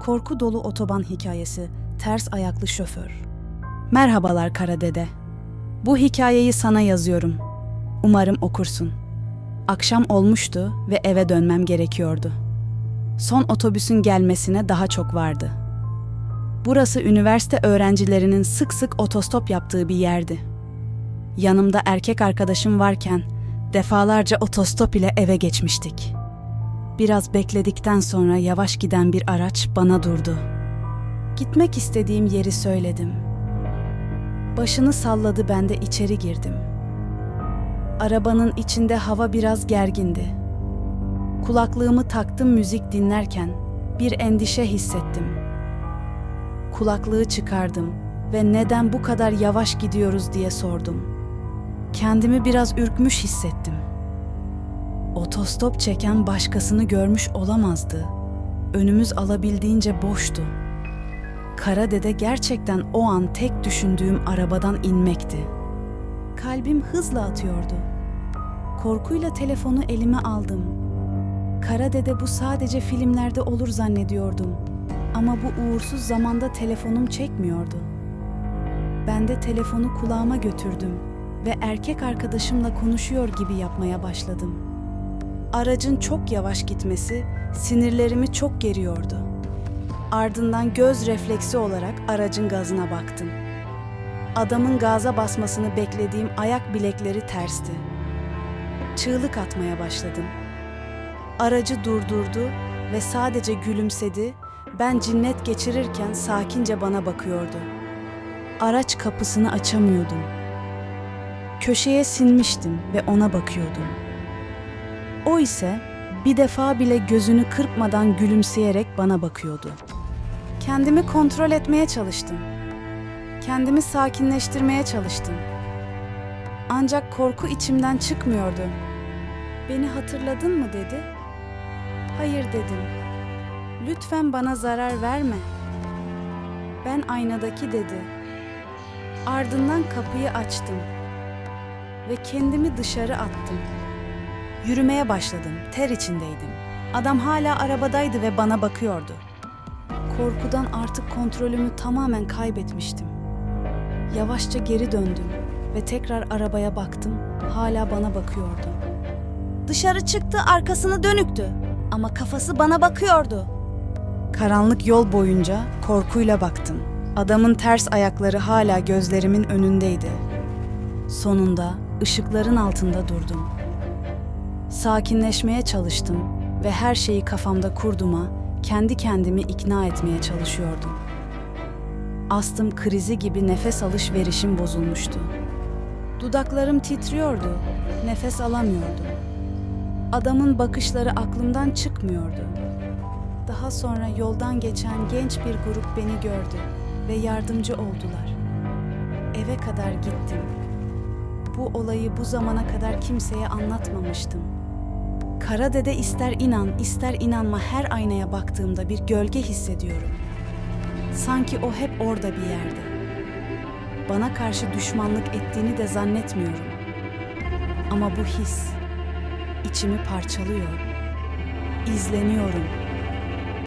Korku dolu otoban hikayesi, ters ayaklı şoför. Merhabalar Kara Dede. Bu hikayeyi sana yazıyorum. Umarım okursun. Akşam olmuştu ve eve dönmem gerekiyordu. Son otobüsün gelmesine daha çok vardı. Burası üniversite öğrencilerinin sık sık otostop yaptığı bir yerdi. Yanımda erkek arkadaşım varken defalarca otostop ile eve geçmiştik. Biraz bekledikten sonra yavaş giden bir araç bana durdu. Gitmek istediğim yeri söyledim. Başını salladı ben de içeri girdim. Arabanın içinde hava biraz gergindi. Kulaklığımı taktım müzik dinlerken bir endişe hissettim. Kulaklığı çıkardım ve neden bu kadar yavaş gidiyoruz diye sordum. Kendimi biraz ürkmüş hissettim. Otostop çeken başkasını görmüş olamazdı. Önümüz alabildiğince boştu. Kara dede gerçekten o an tek düşündüğüm arabadan inmekti. Kalbim hızla atıyordu. Korkuyla telefonu elime aldım. Kara dede bu sadece filmlerde olur zannediyordum. Ama bu uğursuz zamanda telefonum çekmiyordu. Ben de telefonu kulağıma götürdüm ve erkek arkadaşımla konuşuyor gibi yapmaya başladım. Aracın çok yavaş gitmesi sinirlerimi çok geriyordu. Ardından göz refleksi olarak aracın gazına baktım. Adamın gaza basmasını beklediğim ayak bilekleri tersti. Çığlık atmaya başladım. Aracı durdurdu ve sadece gülümsedi. Ben cinnet geçirirken sakince bana bakıyordu. Araç kapısını açamıyordum. Köşeye sinmiştim ve ona bakıyordum. O ise bir defa bile gözünü kırpmadan gülümseyerek bana bakıyordu. Kendimi kontrol etmeye çalıştım. Kendimi sakinleştirmeye çalıştım. Ancak korku içimden çıkmıyordu. Beni hatırladın mı dedi. Hayır dedim. Lütfen bana zarar verme. Ben aynadaki dedi. Ardından kapıyı açtım ve kendimi dışarı attım. Yürümeye başladım. Ter içindeydim. Adam hala arabadaydı ve bana bakıyordu. Korkudan artık kontrolümü tamamen kaybetmiştim. Yavaşça geri döndüm ve tekrar arabaya baktım. Hala bana bakıyordu. Dışarı çıktı, arkasını dönüktü ama kafası bana bakıyordu. Karanlık yol boyunca korkuyla baktım. Adamın ters ayakları hala gözlerimin önündeydi. Sonunda ışıkların altında durdum. Sakinleşmeye çalıştım ve her şeyi kafamda kurduma, kendi kendimi ikna etmeye çalışıyordum. Astım krizi gibi nefes alışverişim bozulmuştu. Dudaklarım titriyordu, nefes alamıyordum. Adamın bakışları aklımdan çıkmıyordu. Daha sonra yoldan geçen genç bir grup beni gördü ve yardımcı oldular. Eve kadar gittim. Bu olayı bu zamana kadar kimseye anlatmamıştım. Kara dede ister inan, ister inanma her aynaya baktığımda bir gölge hissediyorum. Sanki o hep orada bir yerde. Bana karşı düşmanlık ettiğini de zannetmiyorum. Ama bu his içimi parçalıyor. İzleniyorum.